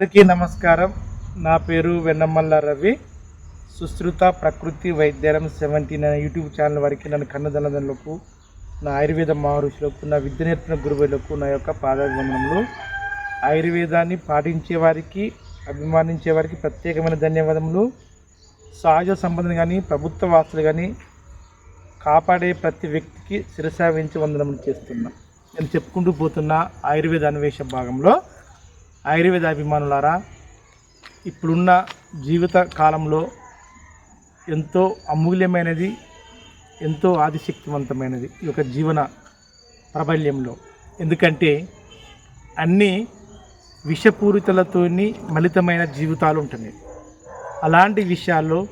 అందరికీ నమస్కారం. నా పేరు వెన్నమల్ల రవి. సుశ్రుత ప్రకృతి వైద్యరం సెవెంటీన్ అనే యూట్యూబ్ ఛానల్ వారికి నన్ను కన్నదనదనులకు నా ఆయుర్వేద మహర్షులకు నా విద్య నేర్పిన గురువులకు నా యొక్క పాదాభివందనములు. ఆయుర్వేదాన్ని పాటించే వారికి అభిమానించే వారికి ప్రత్యేకమైన ధన్యవాదములు. సహజ సంబంధం కానీ ప్రభుత్వ వాసులు కానీ కాపాడే ప్రతి వ్యక్తికి శిరసావించి వందనములు చేస్తున్నా. నేను చెప్పుకుంటూ పోతున్న ఆయుర్వేద అన్వేష భాగంలో ఆయుర్వేద అభిమానులారా ఇప్పుడున్న జీవిత కాలంలో ఎంతో అమూల్యమైనది ఎంతో ఆదిశక్తివంతమైనది ఈ యొక్క జీవన ప్రాబల్యంలో. ఎందుకంటే అన్నీ విషపూరితలతోని మలితమైన జీవితాలు ఉంటున్నాయి. అలాంటి విషయాల్లో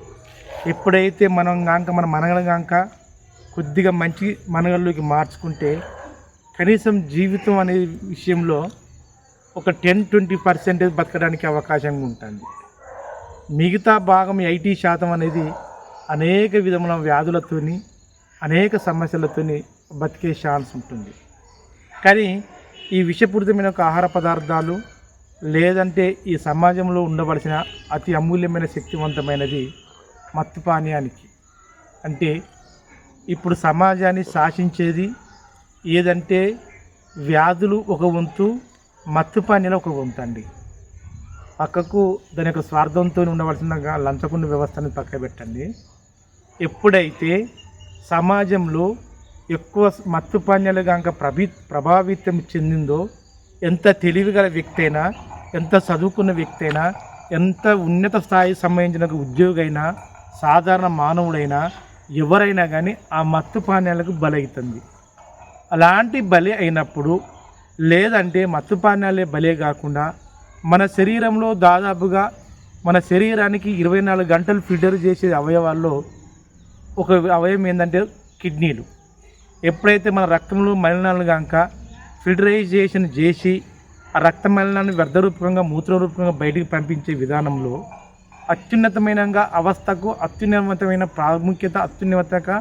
ఎప్పుడైతే మనం కాక మన మనగలగాక కొద్దిగా మంచి మనగల్లోకి మార్చుకుంటే కనీసం జీవితం అనే విషయంలో ఒక టెన్ ట్వంటీ పర్సెంటేజ్ బతకడానికి అవకాశం ఉంటుంది. మిగతా భాగం ఎయిటీ శాతం అనేది అనేక విధముల వ్యాధులతోని అనేక సమస్యలతోని బతికే ఛాన్స్ ఉంటుంది. కానీ ఈ విషపూరితమైన ఒక ఆహార పదార్థాలు లేదంటే ఈ సమాజంలో ఉండవలసిన అతి అమూల్యమైన శక్తివంతమైనది మత్తు పానీయానికి అంటే ఇప్పుడు సమాజాన్ని శాసించేది ఏదంటే వ్యాధులు ఒక వంతు మత్తు పానీయాలు ఒక వంతు పక్కకు దాని యొక్క స్వార్థంతో ఉండవలసిన గా- వ్యవస్థను వ్యవస్థని పక్క పెట్టండి. ఎప్పుడైతే సమాజంలో ఎక్కువ మత్తుపాన్యాలు కనుక ప్రభి ప్రభావితం చెందిందో ఎంత తెలివిగల వ్యక్తి అయినా ఎంత చదువుకున్న వ్యక్తి అయినా ఎంత ఉన్నత స్థాయి సంబంధించిన ఉద్యోగి అయినా సాధారణ మానవుడైనా ఎవరైనా కానీ ఆ మత్తు పానీయాలకు బలవుతుంది అలాంటి బలి అయినప్పుడు లేదంటే మత్తుపానాలే బలే కాకుండా మన శరీరంలో దాదాపుగా మన శరీరానికి ఇరవై నాలుగు గంటలు ఫిల్టర్ చేసే అవయవాల్లో ఒక అవయవం ఏంటంటే కిడ్నీలు. ఎప్పుడైతే మన రక్తంలో మలినాలు కనుక ఫిల్టరైజేషన్ చేసి ఆ రక్త మలినాన్ని వ్యర్థరూపంగా మూత్రరూపంగా బయటికి పంపించే విధానంలో అత్యున్నతమైన అవస్థకు అత్యున్నతమైన ప్రాముఖ్యత అత్యున్నత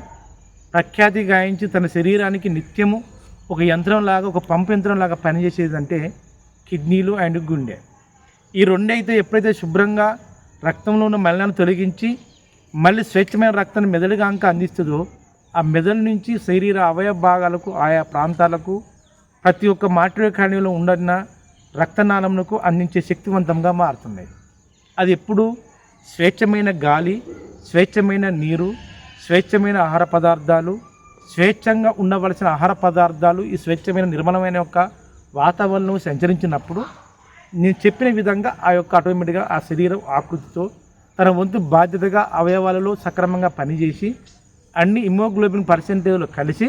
ప్రఖ్యాతి గాయించి తన శరీరానికి నిత్యము ఒక యంత్రంలాగా ఒక పంపు యంత్రంలాగా పనిచేసేదంటే కిడ్నీలు అండ్ గుండె. ఈ రెండైతే ఎప్పుడైతే శుభ్రంగా రక్తంలో ఉన్న మలినాన్ని తొలగించి మళ్ళీ స్వచ్ఛమైన రక్తాన్ని మెదడుగాంక అందిస్తుందో ఆ మెదడు నుంచి శరీర అవయవ భాగాలకు ఆయా ప్రాంతాలకు ప్రతి ఒక్క మాట్రికాణిలో ఉండన్న రక్తనాళములకు అందించే శక్తివంతంగా మారుతున్నాయి. అది ఎప్పుడు? స్వేచ్ఛమైన గాలి స్వేచ్ఛమైన నీరు స్వేచ్ఛమైన ఆహార పదార్థాలు స్వేచ్ఛంగా ఉండవలసిన ఆహార పదార్థాలు ఈ స్వేచ్ఛమైన నిర్మలమైన యొక్క వాతావరణం సంచరించినప్పుడు నేను చెప్పిన విధంగా ఆ యొక్క ఆటోమేటిక్గా ఆ శరీరం ఆకృతితో తన వంతు బాధ్యతగా అవయవాలలో సక్రమంగా పనిచేసి అన్ని ఇమోగ్లోబిన్ పర్సెంటేజ్లు కలిసి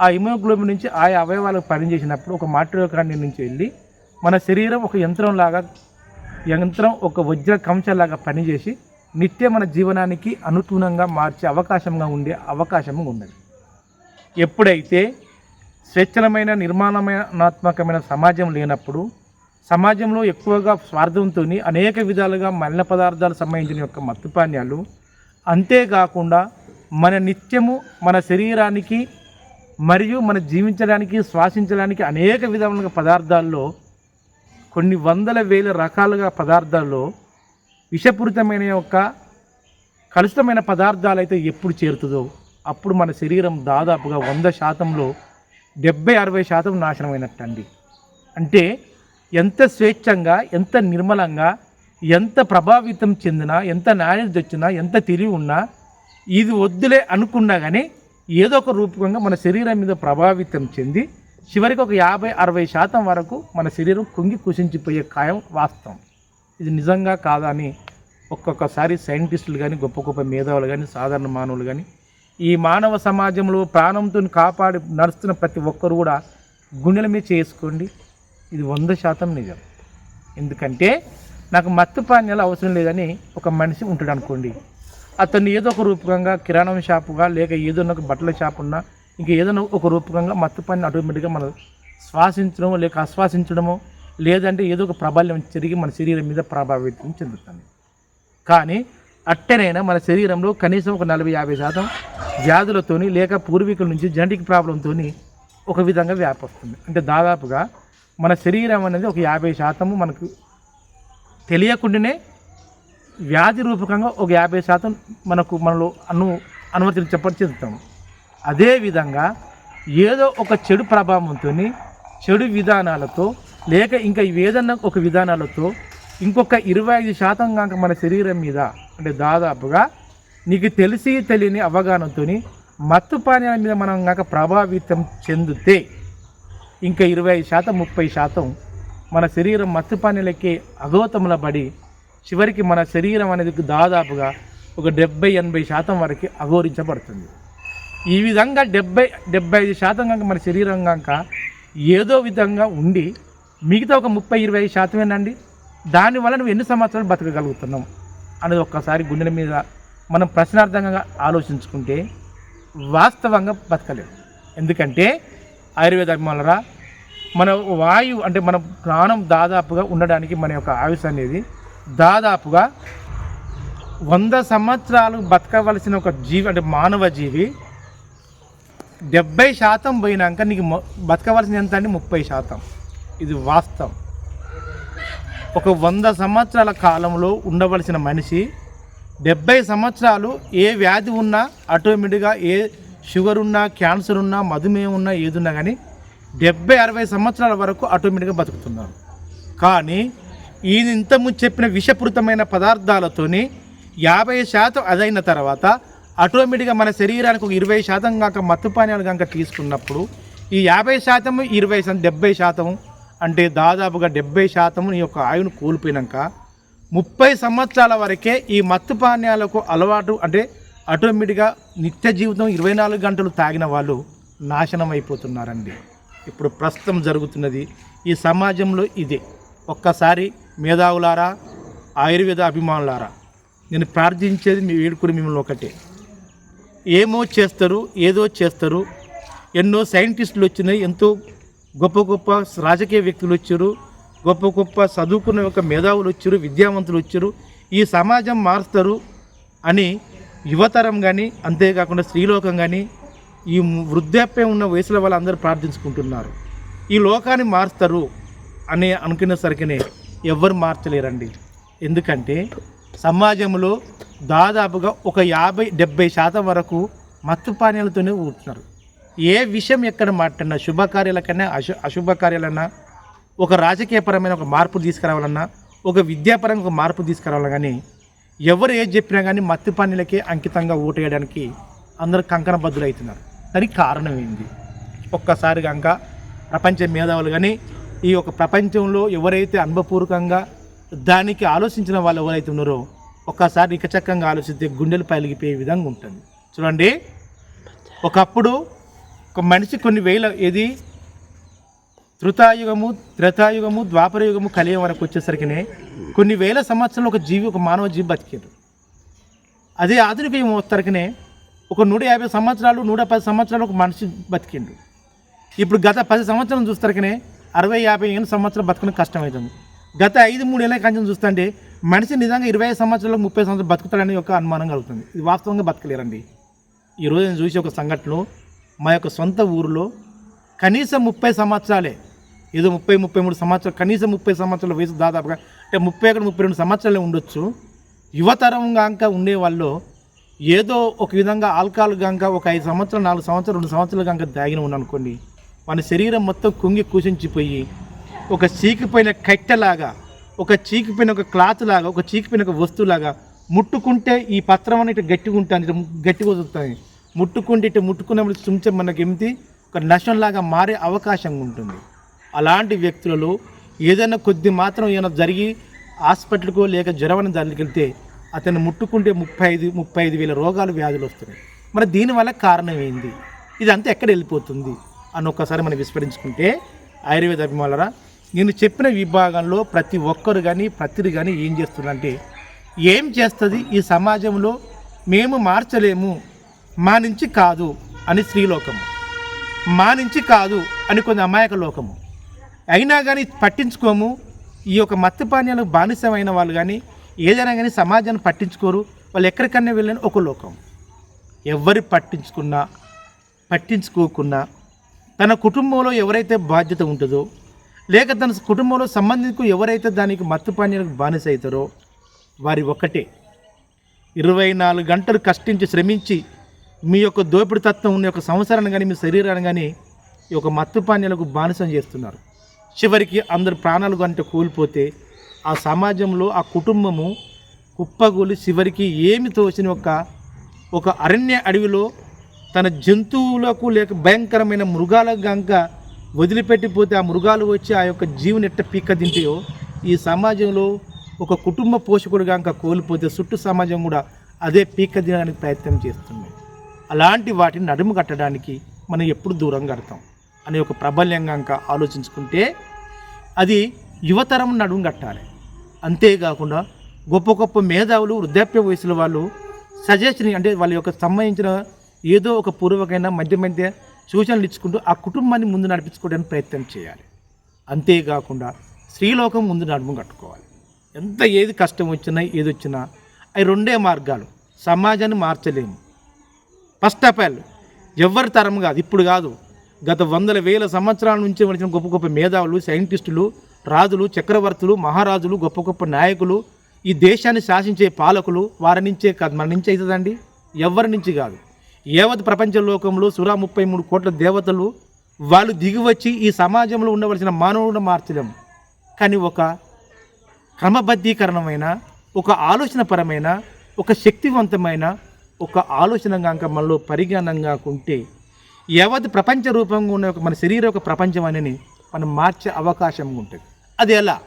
ఆ ఇమోగ్లోబిన్ నుంచి ఆయా అవయవాలకు పనిచేసినప్పుడు ఒక మాట్రోకాండి నుంచి వెళ్ళి మన శరీరం ఒక యంత్రంలాగా యంత్రం ఒక వజ్ర కంచలాగా పనిచేసి నిత్యం మన జీవనానికి అనుకూలంగా మార్చే అవకాశంగా ఉండే అవకాశం ఉన్నది. ఎప్పుడైతే స్వేచ్ఛలమైన నిర్మాణాత్మకమైన సమాజం లేనప్పుడు సమాజంలో ఎక్కువగా స్వార్థంతో అనేక విధాలుగా మలిన పదార్థాలకు సంబంధించిన యొక్క మత్తుపానీయాలు అంతేకాకుండా మన నిత్యము మన శరీరానికి మరియు మన జీవించడానికి శ్వాసించడానికి అనేక విధముల పదార్థాల్లో కొన్ని వందల వేల రకాలుగా పదార్థాల్లో విషపూరితమైన యొక్క కలుషితమైన పదార్థాలు అయితే ఎప్పుడు చేరుతుందో అప్పుడు మన శరీరం దాదాపుగా వంద శాతంలో డెబ్బై అరవై శాతం నాశనమైనట్టండి. అంటే ఎంత స్వేచ్ఛంగా ఎంత నిర్మలంగా ఎంత ప్రభావితం చెందినా ఎంత నాణ్యత వచ్చినా ఎంత తెలివి ఉన్నా ఇది వద్దులే అనుకున్నా కానీ ఏదో ఒక రూపకంగా మన శరీరం మీద ప్రభావితం చెంది చివరికి ఒక యాభై అరవై శాతం వరకు మన శరీరం కుంగి కుసించిపోయే ఖాయం వాస్తవం. ఇది నిజంగా కాదా అని ఒక్కొక్కసారి సైంటిస్టులు కానీ గొప్ప గొప్ప మేధావులు కానీ సాధారణ మానవులు కానీ ఈ మానవ సమాజంలో ప్రాణంతో కాపాడి నడుస్తున్న ప్రతి ఒక్కరు కూడా గుండెల మీద చేసుకోండి. ఇది వంద శాతం నిజం. ఎందుకంటే నాకు మత్తు పానీయాలు అవసరం లేదని ఒక మనిషి ఉంటాడు అనుకోండి. అతన్ని ఏదో ఒక రూపకంగా కిరాణం షాపుగా లేక ఏదో ఒక బట్టల షాప్ ఉన్నా ఇంకా ఏదైనా ఒక రూపకంగా మత్తు పని ఆటోమేటిక్గా మనం శ్వాసించడమో లేక ఆశ్వాసించడమో లేదంటే ఏదో ఒక ప్రాబల్యం జరిగి మన శరీరం మీద ప్రభావితం చెందుతుంది. కానీ అట్టనైనా మన శరీరంలో కనీసం ఒక నలభై యాభై శాతం వ్యాధులతోని లేక పూర్వీకుల నుంచి జెనటిక్ ప్రాబ్లంతో ఒక విధంగా వ్యాపిస్తుంది. అంటే దాదాపుగా మన శరీరం అనేది ఒక యాభై శాతము మనకు తెలియకుండానే వ్యాధి రూపకంగా ఒక యాభై శాతం మనకు మనలో అను అనుమతిని చెప్పడం చెందుతాము అదేవిధంగా ఏదో ఒక చెడు ప్రభావంతో చెడు విధానాలతో లేక ఇంకా ఏదన్నా ఒక విధానాలతో ఇంకొక ఇరవై ఐదు శాతం కాక మన శరీరం మీద అంటే దాదాపుగా నీకు తెలిసి తెలియని అవగాహనతో మత్తు పానీయాల మీద మనం కనుక ప్రభావితం చెందితే ఇంకా ఇరవై ఐదు శాతం ముప్పై శాతం మన శరీరం మత్తు పానీయాలకి అగోతముల పడి చివరికి మన శరీరం అనేది దాదాపుగా ఒక డెబ్బై ఎనభై శాతం వరకు అఘోరించబడుతుంది. ఈ విధంగా డెబ్బై డెబ్బై ఐదు శాతం కనుక మన శరీరం కనుక ఏదో విధంగా ఉండి మిగతా ఒక ముప్పై ఇరవై ఐదు శాతమేనండి? దానివల్ల నువ్వు ఎన్ని సంవత్సరాలు బతకగలుగుతున్నావు అనేది ఒక్కసారి గుండెల మీద మనం ప్రశ్నార్థంగా ఆలోచించుకుంటే వాస్తవంగా బతకలేము. ఎందుకంటే ఆయుర్వేద అభిమానులరా మన వాయువు అంటే మన ప్రాణం దాదాపుగా ఉండడానికి మన యొక్క ఆయుష్ అనేది దాదాపుగా వంద సంవత్సరాలు బతకవలసిన ఒక జీవి అంటే మానవ జీవి డెబ్బై శాతం పోయినాక నీకు బతకవలసిన ఎంత అంటే ముప్పై శాతం. ఇది వాస్తవం. ఒక వంద సంవత్సరాల కాలంలో ఉండవలసిన మనిషి డెబ్బై సంవత్సరాలు ఏ వ్యాధి ఉన్నా ఆటోమేటిక్గా ఏ షుగర్ ఉన్నా క్యాన్సర్ ఉన్నా మధుమేహం ఉన్నా ఏది ఉన్నా కానీ డెబ్బై అరవై సంవత్సరాల వరకు ఆటోమేటిక్గా బతుకుతున్నారు. కానీ ఈయన ఇంతకుముందు చెప్పిన విషపూరితమైన పదార్థాలతోని యాభై శాతం అదైన తర్వాత ఆటోమేటిక్గా మన శరీరానికి ఒక ఇరవై శాతం కాక మత్తు పానీయాలు కనుక తీసుకున్నప్పుడు ఈ యాభై శాతం ఇరవై శాతం డెబ్బై శాతం అంటే దాదాపుగా డెబ్బై శాతం నీ యొక్క ఆయును కోల్పోయినాక ముప్పై సంవత్సరాల వరకే ఈ మత్తు పానీయాలకు అలవాటు అంటే ఆటోమేటిక్గా నిత్య జీవితం ఇరవై నాలుగు గంటలు తాగిన వాళ్ళు నాశనం అయిపోతున్నారండి ఇప్పుడు ప్రస్తుతం జరుగుతున్నది ఈ సమాజంలో ఇదే. ఒక్కసారి మేధావులారా ఆయుర్వేద అభిమానులారా నేను ప్రార్థించేది మీ వేడుకుని మిమ్మల్ని ఒకటే. ఏమో చేస్తారు ఏదో చేస్తారు ఎన్నో సైంటిస్టులు వచ్చినాయి ఎంతో గొప్ప గొప్ప రాజకీయ వ్యక్తులు వచ్చారు గొప్ప గొప్ప చదువుకున్న యొక్క మేధావులు వచ్చారు విద్యావంతులు వచ్చారు. ఈ సమాజం మారుస్తారు అని యువతరం కానీ అంతేకాకుండా స్త్రీలోకం కానీ ఈ వృద్ధాప్యం ఉన్న వయసులో వాళ్ళందరూ ప్రార్థించుకుంటున్నారు. ఈ లోకాన్ని మారుస్తారు అని అనుకునేసరికినే ఎవ్వరు మార్చలేరండి. ఎందుకంటే సమాజంలో దాదాపుగా ఒక యాభై డెబ్బై శాతం వరకు మత్తు పానీయాలతోనే కూర్చున్నారు ఏ విషయం ఎక్కడ మాట్లాడినా శుభకార్యాలకన్నా అశు అశుభకార్యాలన్నా ఒక రాజకీయపరమైన ఒక మార్పు తీసుకురావాలన్నా ఒక విద్యాపరంగా ఒక మార్పు తీసుకురావాలన్నా కానీ ఎవరు ఏది చెప్పినా కానీ మత్తి పానీలకే అంకితంగా ఓటేయడానికి అందరూ కంకణబద్ధులు అవుతున్నారు దానికి కారణం ఏంది? ఒక్కసారి కనుక ప్రపంచ మేధావులు కానీ ఈ యొక్క ప్రపంచంలో ఎవరైతే అనుభవపూర్వకంగా దానికి ఆలోచించిన వాళ్ళు ఎవరైతే ఉన్నారో ఒక్కసారి నికచక్కంగా ఆలోచిస్తే గుండెలు పలిగిపోయే విధంగా ఉంటుంది. చూడండి. ఒకప్పుడు మనిషి కొన్ని వేల ఏది? త్రుతాయుగము త్రేతాయుగము ద్వాపరయుగము కలియం వరకు వచ్చేసరికినే కొన్ని వేల సంవత్సరాలు ఒక జీవి ఒక మానవ జీవి బతికారు అదే ఆధునిక యుగం వచ్చేసరికినే ఒక నూట యాభై సంవత్సరాలు నూట పది సంవత్సరాలు ఒక మనిషి బతికిండు. ఇప్పుడు గత పది సంవత్సరం చూస్తారకనే అరవై యాభై ఏళ్ళ సంవత్సరాలు బతకడం కష్టమవుతుంది గత ఐదు మూడు ఏళ్ళ కంచెం చూస్తుంటే మనిషి నిజంగా ఇరవై ఐదు సంవత్సరాలు ముప్పై సంవత్సరాలు బతుకుతాడని ఒక అనుమానం కలుగుతుంది. ఇది వాస్తవంగా బతకలేరండి. ఈరోజు నేను చూసి ఒక సంఘటనలో మా యొక్క సొంత ఊరిలో కనీసం ముప్పై సంవత్సరాలే ఏదో ముప్పై ముప్పై మూడు సంవత్సరాలు కనీసం ముప్పై సంవత్సరాల వయసు దాదాపుగా అంటే ముప్పై ఒకటి ముప్పై రెండు సంవత్సరాలే ఉండొచ్చు. యువతరంగా ఇంకా ఉండే వాళ్ళు ఏదో ఒక విధంగా ఆల్కహాల్ కనుక ఒక ఐదు సంవత్సరాలు నాలుగు సంవత్సరాలు రెండు సంవత్సరాలు కనుక దాగిన ఉన్నానుకోండి మన శరీరం మొత్తం కుంగి కూసించిపోయి ఒక చీకిపోయిన కట్టెలాగా ఒక చీకిపోయిన ఒక క్లాత్ లాగా ఒక చీకిపోయిన ఒక వస్తువులాగా ముట్టుకుంటే ఈ పత్రం అనేది గట్టిగా ఉంటుంది గట్టిగా వదులుతాయి. ముట్టుకుంటే ఇటు ముట్టుకున్నప్పుడు చుంచం మనకి ఏమిటి? ఒక నష్టంలాగా మారే అవకాశం ఉంటుంది. అలాంటి వ్యక్తులలో ఏదైనా కొద్ది మాత్రం ఏమైనా జరిగి హాస్పిటల్కో లేక జ్వరమైన దానికి వెళ్తే అతను ముట్టుకుంటే ముప్పై ఐదు ముప్పై ఐదు వేల రోగాలు వ్యాధులు వస్తున్నాయి. మరి దీనివల్ల కారణం ఏంది? ఇదంతా ఎక్కడ వెళ్ళిపోతుంది? అని ఒక్కసారి మనం విస్మరించుకుంటే ఆయుర్వేద అభిమానులరా నేను చెప్పిన విభాగంలో ప్రతి ఒక్కరు కానీ ప్రతిది కానీ ఏం చేస్తుందంటే ఏం చేస్తుంది ఈ సమాజంలో? మేము మార్చలేము. మా నుంచి కాదు అని స్త్రీలోకము. మా నుంచి కాదు అని కొన్ని అమాయక లోకము. అయినా కానీ పట్టించుకోము. ఈ యొక్క మత్తు పానీయాలకు బానిసమైన వాళ్ళు కానీ ఏదైనా కానీ సమాజాన్ని పట్టించుకోరు. వాళ్ళు ఎక్కడికన్నా వెళ్ళని ఒక లోకం. ఎవరు పట్టించుకున్నా పట్టించుకోకున్నా తన కుటుంబంలో ఎవరైతే బాధ్యత ఉంటుందో లేక తన కుటుంబంలో సంబంధింకు ఎవరైతే దానికి మత్తు పానీయాలకు బానిస అవుతారో వారి ఒక్కటే. ఇరవై నాలుగు గంటలు కష్టించి శ్రమించి మీ యొక్క దోపిడి తత్వం ఉన్న యొక్క సంవత్సరాన్ని కానీ మీ శరీరాన్ని కానీ ఈ యొక్క మత్తు పానీయాలకు బానిసం చేస్తున్నారు. చివరికి అందరు ప్రాణాలు అంటే కోల్పోతే ఆ సమాజంలో ఆ కుటుంబము కుప్పగూలి చివరికి ఏమి తోచిన ఒక ఒక అరణ్య అడవిలో తన జంతువులకు లేక భయంకరమైన మృగాలకు గంక వదిలిపెట్టిపోతే ఆ మృగాలు వచ్చి ఆ యొక్క జీవుని ఎట్ట పీక్క తింటాయో ఈ సమాజంలో ఒక కుటుంబ పోషకుడు గంక కోల్పోతే చుట్టూ సమాజం కూడా అదే పీక్క తినడానికి ప్రయత్నం చేస్తుంది. అలాంటి వాటిని నడుము కట్టడానికి మనం ఎప్పుడు దూరం కడతాం అనే ఒక ప్రబల్యంగా ఆలోచించుకుంటే అది యువతరం నడుము కట్టాలి. అంతేకాకుండా గొప్ప గొప్ప మేధావులు వృద్ధాప్య వయసుల వాళ్ళు సజెషన్ అంటే వాళ్ళ యొక్క సంబంధించిన ఏదో ఒక పూర్వకైన మధ్య మధ్య సూచనలు ఇచ్చుకుంటూ ఆ కుటుంబాన్ని ముందు నడిపించుకోవడానికి ప్రయత్నం చేయాలి. అంతేకాకుండా స్త్రీలోకం ముందు నడుము కట్టుకోవాలి. ఎంత ఏది కష్టం వచ్చినా ఏది వచ్చినా అవి రెండే మార్గాలు. సమాజాన్ని మార్చలేము. ఫస్ట్ ఆఫ్ ఆల్ ఎవరి తరం కాదు ఇప్పుడు కాదు. గత వందల వేల సంవత్సరాల నుంచి వచ్చిన గొప్ప గొప్ప మేధావులు సైంటిస్టులు రాజులు చక్రవర్తులు మహారాజులు గొప్ప గొప్ప నాయకులు ఈ దేశాన్ని శాసించే పాలకులు వారి నుంచే కాదు మన నుంచి అవుతుందండి? ఎవరి నుంచి కాదు. యావత్ ప్రపంచ లోకంలో సురా ముప్పై మూడు కోట్ల దేవతలు వాళ్ళు దిగివచ్చి ఈ సమాజంలో ఉండవలసిన మానవుడు మార్చలేము. కానీ ఒక క్రమబద్ధీకరణమైన ఒక ఆలోచనపరమైన ఒక శక్తివంతమైన ఒక ఆలోచన కాక మనలో పరిజ్ఞానంగా ఉంటే యావత్ ప్రపంచ రూపంగా ఉన్న ఒక మన శరీర ఒక ప్రపంచం అనేది మనం మార్చే అవకాశం ఉంటుంది. అది ఎలా?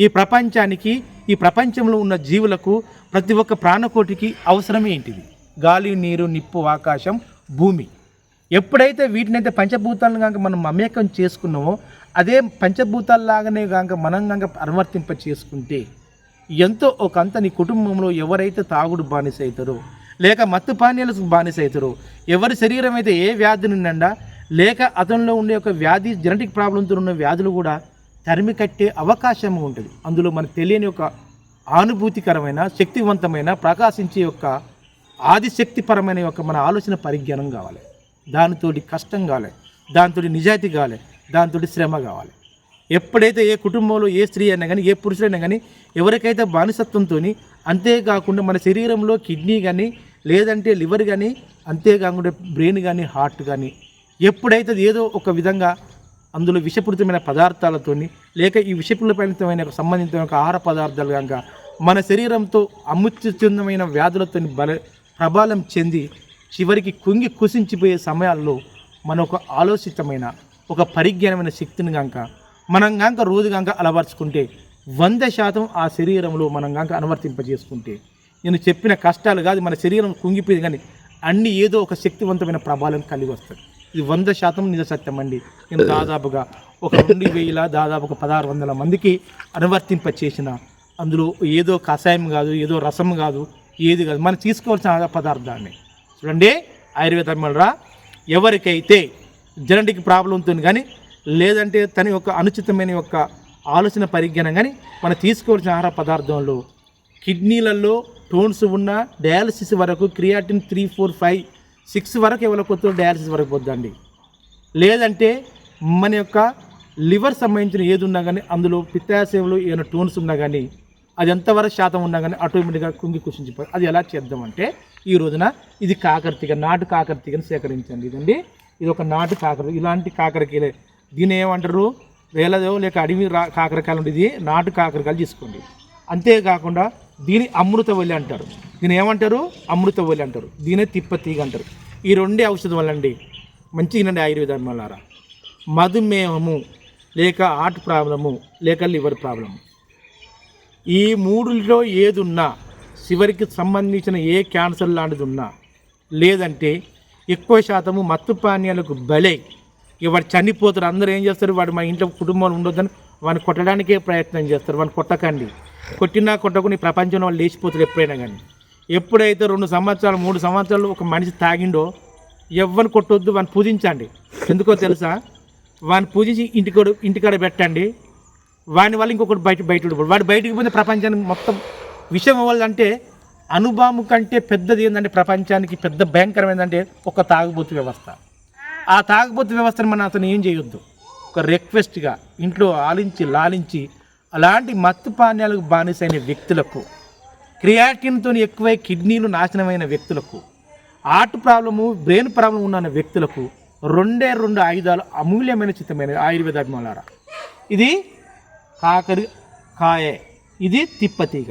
ఈ ప్రపంచానికి ఈ ప్రపంచంలో ఉన్న జీవులకు ప్రతి ఒక్క ప్రాణకోటికి అవసరం ఏంటిది? గాలి నీరు నిప్పు ఆకాశం భూమి. ఎప్పుడైతే వీటినైతే పంచభూతాలను కనుక మనం మమేకం చేసుకున్నామో అదే పంచభూతాల్లాగానే కనుక మనం కనుక అనువర్తింప చేసుకుంటే ఎంతో ఒక అంత నీ కుటుంబంలో ఎవరైతే తాగుడు బానిస అవుతారో లేక మత్తు పానీయాలకు బానిస ఎవరి శరీరం అయితే ఏ వ్యాధి నిండా లేక అతనిలో ఉండే ఒక వ్యాధి జెనటిక్ ప్రాబ్లంతో ఉన్న వ్యాధులు కూడా తరిమి కట్టే అవకాశం ఉంటుంది. అందులో మనకు తెలియని ఒక ఆనుభూతికరమైన శక్తివంతమైన ప్రకాశించే యొక్క ఆదిశక్తిపరమైన యొక్క మన ఆలోచన పరిజ్ఞానం కావాలి. దానితోటి కష్టం కావాలి దాంతో నిజాయితీ కావాలి దాంతో శ్రమ కావాలి. ఎప్పుడైతే ఏ కుటుంబంలో ఏ స్త్రీ అయినా కానీ ఏ పురుషుడైనా కానీ ఎవరికైతే బానిసత్వంతో అంతేకాకుండా మన శరీరంలో కిడ్నీ కానీ లేదంటే లివర్ కానీ అంతేకాకుండా బ్రెయిన్ కానీ హార్ట్ కానీ ఎప్పుడైతే ఏదో ఒక విధంగా అందులో విషపూరితమైన పదార్థాలతోని లేక ఈ విషపూరితమైన సంబంధితమైన ఒక ఆహార పదార్థాలు కనుక మన శరీరంతో అమృత్యుమైన వ్యాధులతో బల ప్రభావం చెంది చివరికి కుంగి కుసించిపోయే సమయాల్లో మన ఒక ఆలోచితమైన ఒక పరిజ్ఞానమైన శక్తిని కనుక మనం కనుక రోజు కనుక అలవర్చుకుంటే వంద శాతం ఆ శరీరంలో మనం కనుక అనువర్తింపజేసుకుంటే నేను చెప్పిన కష్టాలు కాదు మన శరీరం కుంగిపోయింది కానీ అన్ని ఏదో ఒక శక్తివంతమైన ప్రభావం కలిగి వస్తుంది. ఇది వంద శాతం నిజ సత్యం అండి. నేను దాదాపుగా ఒక రెండు వేల దాదాపు ఒక పదహారు వందల మందికి అనువర్తింప చేసిన అందులో ఏదో కషాయం కాదు ఏదో రసం కాదు ఏది కాదు మనం తీసుకోవాల్సిన ఆహార పదార్థాన్ని చూడండి ఆయుర్వేదం ఎవరికైతే జెనటిక్ ఉంటుంది కానీ లేదంటే తన యొక్క అనుచితమైన యొక్క ఆలోచన పరిజ్ఞానం కానీ మనం తీసుకోవాల్సిన ఆహార పదార్థంలో కిడ్నీలలో టోన్స్ ఉన్న డయాలసిస్ వరకు creatine three four five six వరకు ఎవరికి వస్తుందో డయాలసిస్ వరకు పోద్దండి. లేదంటే మన యొక్క లివర్ సంబంధించిన ఏది ఉన్నా కానీ అందులో పిత్తాశయంలో ఏమైనా టోన్స్ ఉన్నా కానీ అది ఎంతవరకు శాతం ఉన్నా కానీ ఆటోమేటిక్గా కుంగి కుషించిపోయి అది ఎలా చేద్దామంటే ఈ రోజున ఇది కాకరతీగ నాటు కాకరతీగను సేకరించండి. ఇదండి ఇది ఒక నాటు కాకర ఇలాంటి కాకరకాయలే. దీని ఏమంటారు? వేలదో లేక అడవి రా కాకరకాయలు ఇది నాటు కాకరకాయలు తీసుకోండి. అంతేకాకుండా దీని అమృతవల్లి అంటారు. దీని ఏమంటారు? అమృతవల్లి అంటారు. దీనే తిప్పతీగ అంటారు. ఈ రెండే ఔషధం వల్ల అండి మంచిగా ఆయుర్వేదం వల్లారా మధుమేహము లేక హార్ట్ ప్రాబ్లము లేక లివర్ ప్రాబ్లము. ఈ మూడులో ఏది ఉన్నా చివరికి సంబంధించిన ఏ క్యాన్సర్ లాంటిది ఉన్నా లేదంటే ఎక్కువ శాతము మత్తు పానీయాలకు బలై. ఇక వాడు చనిపోతారు అందరూ ఏం చేస్తారు? వాడు మా ఇంట్లో కుటుంబంలో ఉండొద్దని వాడిని కొట్టడానికే ప్రయత్నం చేస్తారు. వాడిని కొట్టకండి. కొట్టినా కొట్టకుని ప్రపంచంలో వాళ్ళు లేచిపోతారు ఎప్పుడైనా కానీ. ఎప్పుడైతే రెండు సంవత్సరాలు మూడు సంవత్సరాలు ఒక మనిషి తాగిండో ఎవరిని కొట్టొద్దు వాడిని పూజించండి. ఎందుకో తెలుసా? వాని పూజించి ఇంటికాడ ఇంటికాడ పెట్టండి. వాని వల్ల ఇంకొకటి బయట బయట వాడు బయటికి పోయిన ప్రపంచానికి మొత్తం విషయం అవ్వాలంటే అనుభవం కంటే పెద్దది ఏంటంటే ప్రపంచానికి పెద్ద భయంకరం ఏంటంటే ఒక తాగుబోతు వ్యవస్థ. ఆ తాగుబోతు వ్యవస్థను మనం అతను ఏం చేయొద్దు? ఒక రిక్వెస్ట్గా ఇంట్లో ఆలించి లాలించి అలాంటి మత్తు పానీయాలకు బానిసైన వ్యక్తులకు క్రియాటిన్తో ఎక్కువై కిడ్నీలు నాశనమైన వ్యక్తులకు హార్ట్ ప్రాబ్లము బ్రెయిన్ ప్రాబ్లం ఉన్న వ్యక్తులకు రెండే రెండు ఆయుధాలు అమూల్యమైన చిత్తమైన ఆయుర్వేద అభిమానులారా ఇది కాకరి కాయే ఇది తిప్పతీగ.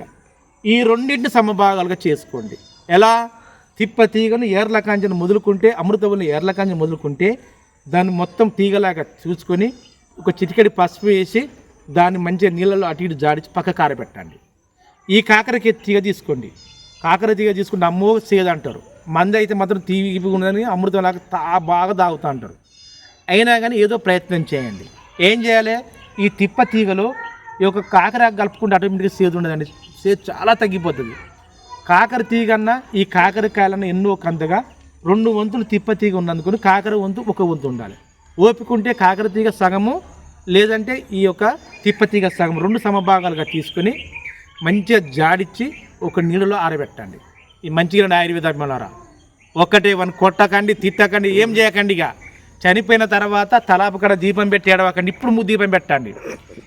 ఈ రెండింటిని సమభాగాలుగా చేసుకోండి. ఎలా? తిప్పతీగను ఏర్లకాంజను మొదలుకుంటే అమృతవల్లి ఏర్లకాంజను మొదలుకుంటే దాన్ని మొత్తం తీగలాగా చూసుకొని ఒక చిటికెడి పసుపు వేసి దాన్ని మంచిగా నీళ్ళలో అటు ఇటు జాడించి పక్క కారబెట్టండి ఈ కాకరకి తీగ తీసుకోండి. కాకర తీగ తీసుకుంటే అమ్మో సేద అంటారు మంది అయితే మాత్రం తీపి ఉన్నదని అమృతం లాగా తా బాగా తాగుతూ అంటారు. అయినా కానీ ఏదో ప్రయత్నం చేయండి. ఏం చేయాలి? ఈ తిప్ప తీగలో ఈ యొక్క కాకర కలుపుకుంటే ఆటోమేటిక్గా సేదు ఉండదండి. సేదు చాలా తగ్గిపోతుంది. కాకర తీగన్నా ఈ కాకరకాయలన్నా ఎన్నో కందగా రెండు వంతులు తిప్ప తీగ ఉన్నందుకు కాకర వంతు ఒక వంతు ఉండాలి. ఓపికంటే కాకర తీగ సగము లేదంటే ఈ యొక్క తిప్పతీగ సగం రెండు సమభాగాలుగా తీసుకొని మంచిగా జాడిచ్చి ఒక నీళ్ళలో ఆరబెట్టండి. ఈ మంచిగా ఆయుర్వేద అభిమానులారా ఒక్కటే వన్ కొట్టకండి తిట్టకండి ఏం చేయకండి ఇక. చనిపోయిన తర్వాత తలాపకడ దీపం పెట్టి ఏడవకండి ఇప్పుడు ముందు దీపం పెట్టండి.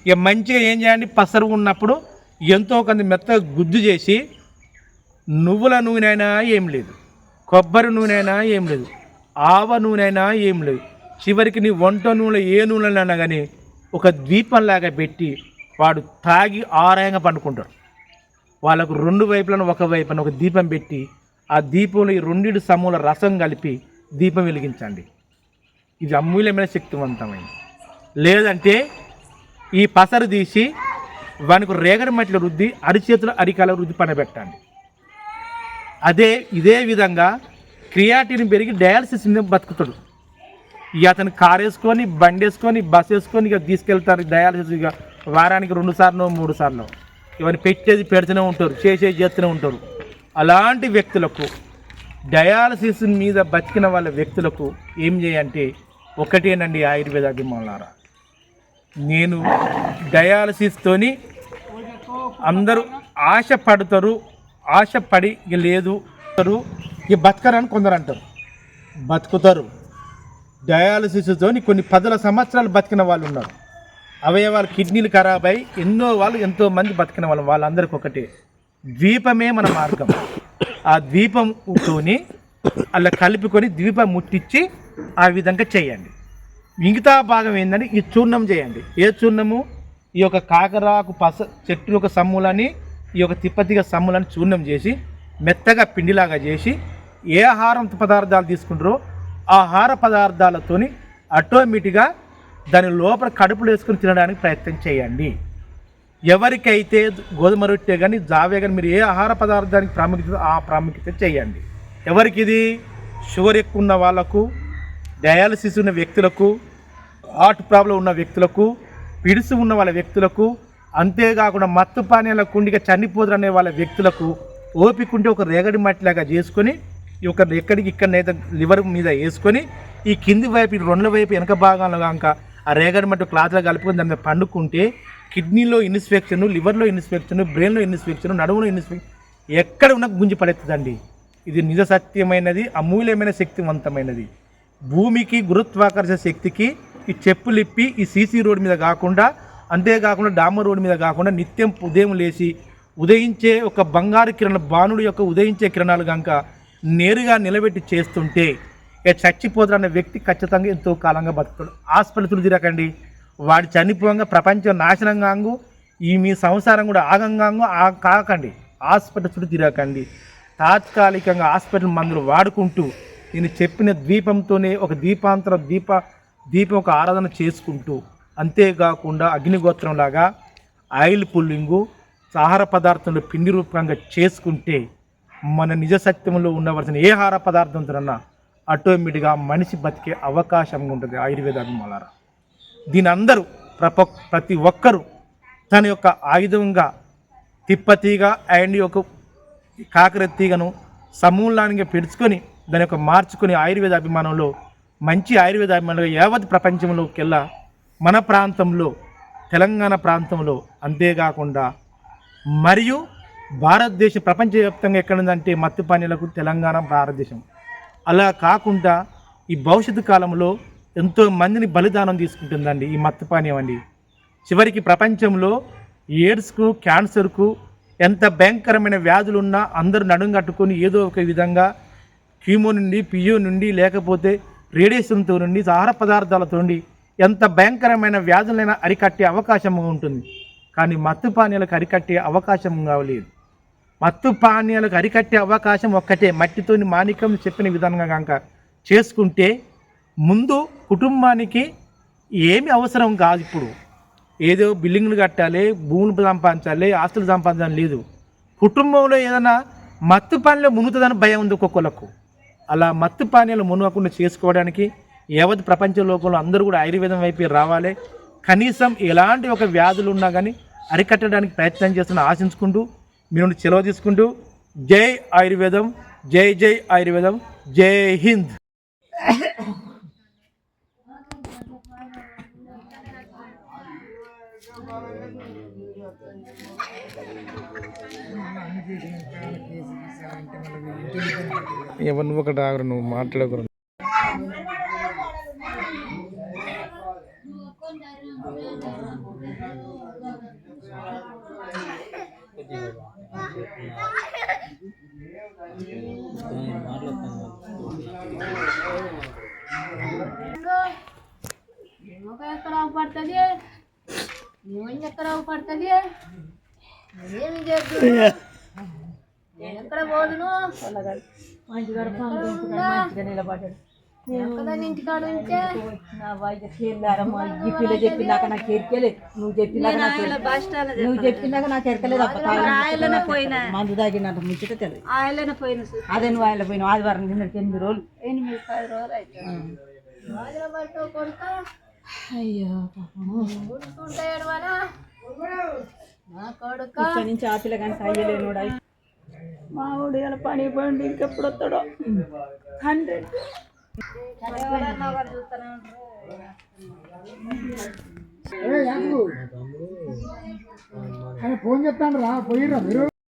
ఇక మంచిగా ఏం చేయండి పసరు ఉన్నప్పుడు ఎంతో కొంత మెత్తగా గుద్దు చేసి నువ్వుల నూనె అయినా ఏం లేదు. కొబ్బరి నూనె అయినా ఏం లేదు. ఆవ నూనె అయినా ఏం లేదు. చివరికి నీ వంట నూనె ఏ నూనెలైనా కానీ ఒక ద్వీపంలాగా పెట్టి వాడు తాగి ఆరాయంగా పండుకుంటారు వాళ్ళకు రెండు వైపులను ఒక వైపున ఒక దీపం పెట్టి ఆ దీపంలో ఈ రెండింటి సమూల రసం కలిపి దీపం వెలిగించండి. ఇది అమూల్యమైన శక్తివంతమైనది. లేదంటే ఈ పసరు తీసి వానికి రేగడి మట్టిలో రుద్ది అరిచేతులు అరికాల రుద్ది పనబెట్టండి అదే ఇదే విధంగా క్రియాటిని పెరిగి డయాలసిస్ మీద బతుకుతాడు. ఇక అతను కారు వేసుకొని బండి వేసుకొని బస్ వేసుకొని ఇక తీసుకెళ్తారు డయాలసిస్ ఇక. వారానికి రెండు సార్లు మూడు సార్లు. ఇవన్నీ పెట్టేది పెడుతూనే ఉంటారు చేసేది చేస్తూనే ఉంటారు. అలాంటి వ్యక్తులకు డయాలసిస్ మీద బతికిన వాళ్ళ వ్యక్తులకు ఏం చేయంటే ఒకటేనండి ఆయుర్వేద అభిమానులారా. నేను డయాలసిస్తోని అందరూ ఆశ పడతారు ఆశ పడి లేదు అంటారు, ఇక బతకరని కొందరు అంటారు. బతుకుతారు. డయాలసిస్తో కొన్ని పదుల సంవత్సరాలు బతికిన వాళ్ళు ఉన్నారు. అవయవాలు కిడ్నీలు ఖరాబ్ అయి ఎన్నో వాళ్ళు ఎంతో మంది బతికిన వాళ్ళు వాళ్ళందరికీ ఒకటే. ద్వీపమే మన మార్గం. ఆ ద్వీపంతోని అలా కలుపుకొని ద్వీపం ముట్టించి ఆ విధంగా చేయండి. మిగతా భాగం ఏంటంటే ఈ చూర్ణం చేయండి. ఏ చూర్ణము? ఈ యొక్క కాకరాకు పస చెట్టు యొక్క సమ్ములని ఈ యొక్క తిప్పతిగ సమ్ములని చూర్ణం చేసి మెత్తగా పిండిలాగా చేసి ఏ ఆహారం పదార్థాలు తీసుకుంటారో ఆహార పదార్థాలతోని ఆటోమేటిక్గా దాని లోపల కడుపులు వేసుకుని తినడానికి ప్రయత్నం చేయండి. ఎవరికైతే గోధుమ రొట్టె కానీ జావే కానీ మీరు ఏ ఆహార పదార్థానికి ప్రాముఖ్యత ఆ ప్రాముఖ్యత చేయండి. ఎవరికి ఇది షుగర్ ఎక్కువ ఉన్న వాళ్ళకు డయాలసిస్ ఉన్న వ్యక్తులకు హార్ట్ ప్రాబ్లం ఉన్న వ్యక్తులకు పిడుసు ఉన్న వాళ్ళ వ్యక్తులకు అంతేకాకుండా మత్తు పానీయాల కుండిగా చనిపోదురు అనే వాళ్ళ వ్యక్తులకు ఓపిక ఉంటే ఒక రేగడి మట్టిలాగా చేసుకొని ఈ ఒక ఎక్కడికి ఇక్కడనైతే లివర్ మీద వేసుకొని ఈ కింది వైపు ఈ రెండు వైపు వెనక భాగంలో కనుక ఆ రేగడి మట్టు క్లాత్లో కలుపుకొని దాని మీద పండుకుంటే కిడ్నీలో ఇన్స్పెక్షన్ లివర్లో ఇన్స్పెక్షన్ బ్రెయిన్లో ఇన్స్పెక్షన్ నడుములో ఇన్స్పెక్షన్ ఎక్కడ ఉన్న గుంజి పడెత్తుందండి ఇది నిజ సత్యమైనది అమూల్యమైన శక్తివంతమైనది. భూమికి గురుత్వాకర్షణ శక్తికి ఈ చెప్పులిప్పి ఈ సీసీ రోడ్ మీద కాకుండా అంతేకాకుండా డామర్ రోడ్ మీద కాకుండా నిత్యం ఉదయం లేచి ఉదయించే ఒక బంగారు కిరణ బాణుడు యొక్క ఉదయించే కిరణాలు కనుక నేరుగా నిలబెట్టి చేస్తుంటే ఇక చచ్చిపోతాడు అనే వ్యక్తి ఖచ్చితంగా ఎంతో కాలంగా బతుకుతాడు. హాస్పిటల్ తిరగండి వాడు చనిపోగా ప్రపంచం నాశనం కాంగు ఈ మీ సంసారం కూడా ఆగంగాంగు ఆ కాకండి. హాస్పిటల్ చుట్టూ తిరగకండి. తాత్కాలికంగా హాస్పిటల్ మందులు వాడుకుంటూ నేను చెప్పిన ద్వీపంతోనే ఒక దీపాంతర దీప దీపం ఒక ఆరాధన చేసుకుంటూ అంతేకాకుండా అగ్నిగోత్రంలాగా ఆయిల్ పుల్లింగు ఆహార పదార్థంలో పిండి రూపంగా చేసుకుంటే మన నిజ సత్యంలో ఉండవలసిన ఏ ఆహార పదార్థంతోనన్నా ఆటోమేటిక్గా మనిషి బతికే అవకాశం ఉంటుంది ఆయుర్వేద అభిమానులారా. దీని అందరూ ప్రప ప్రతి ఒక్కరూ తన యొక్క ఆయుధంగా తిప్పతీగ అండ్ యొక్క కాకర తీగను సమూలానికి పెడుచుకొని దాని యొక్క మార్చుకొని ఆయుర్వేద అభిమానంలో మంచి ఆయుర్వేద అభిమానులుగా యావత్ ప్రపంచంలోకెల్లా మన ప్రాంతంలో తెలంగాణ ప్రాంతంలో అంతేకాకుండా మరియు భారతదేశం ప్రపంచవ్యాప్తంగా ఎక్కడుందంటే మత్తు పానీయాలకు తెలంగాణ భారతదేశం. అలా కాకుండా ఈ భవిష్యత్తు కాలంలో ఎంతో మందిని బలిదానం తీసుకుంటుందండి ఈ మత్తు పానీయం అండి. చివరికి ప్రపంచంలో ఎయిడ్స్కు క్యాన్సర్కు ఎంత భయంకరమైన వ్యాధులు ఉన్నా అందరూ నడుం కట్టుకొని ఏదో ఒక విధంగా కీమో నుండి పియో నుండి లేకపోతే రేడియేషన్తో నుండి ఆహార పదార్థాలతో నుండి ఎంత భయంకరమైన వ్యాధులైనా అరికట్టే అవకాశం ఉంటుంది. కానీ మత్తు పానీయాలకు అరికట్టే అవకాశం కావలేదు. మత్తు పానీయాలకు అరికట్టే అవకాశం ఒక్కటే. మట్టితోని మాణిక్యం చెప్పిన విధంగా కనుక చేసుకుంటే ముందు కుటుంబానికి ఏమి అవసరం కాదు ఇప్పుడు. ఏదో బిల్డింగ్లు కట్టాలి భూములు సంపాదించాలి ఆస్తులు సంపాదించాలి లేదు. కుటుంబంలో ఏదైనా మత్తు పనిలో మునుగుతుందని భయం ఉంది ఒక్కొక్కలకు అలా మత్తు పానీయాలు మునగకుండా చేసుకోవడానికి యావత్ ప్రపంచ లోకంలో అందరూ కూడా ఆయుర్వేదం వైపు రావాలి. కనీసం ఎలాంటి ఒక వ్యాధులు ఉన్నా కానీ అరికట్టడానికి ప్రయత్నం చేస్తున్న ఆశించుకుంటూ మీ నుండి సెలవు తీసుకుంటూ జై ఆయుర్వేదం జై జై ఆయుర్వేదం జై హింద్. ఎవరు ఒకటి ఆగరు నువ్వు మాట్లాడకూడదు పడుతుంది ఏమని ఎక్కడ పడుతుంది ఏమి చేద్దు నేను ఎక్కడ పోదును మంచిగా నిలబడ్డాడు ఎక్కడ ఇంటికాడ ఉంటే? చెప్పినాక నాకు ఎరకలేదు నువ్వు చెప్పినాక నాకు నువ్వు చెప్పినాక నాకు ఎరకలేదు పోయినా? మందు తాగినట్టు ముచ్చట తెలియదు ఆయనలోనే పోయిన అదే నువ్వు ఆయన పోయినావు. ఆదివారం కిందకి ఎనిమిది రోజులు. ఎనిమిది పది రోజులు అయితే అయ్యో ఇక్కడి నుంచి ఆ పిల్ల కానీ సాయ్యలేనోడు మా ఊడు ఇలా పని పోయింది. ఇంకెప్పుడు వస్తాడో? హండ్రెడ్. ఎవరన్నా ఫోన్ చెప్తాను రా పోయిరా మీరు.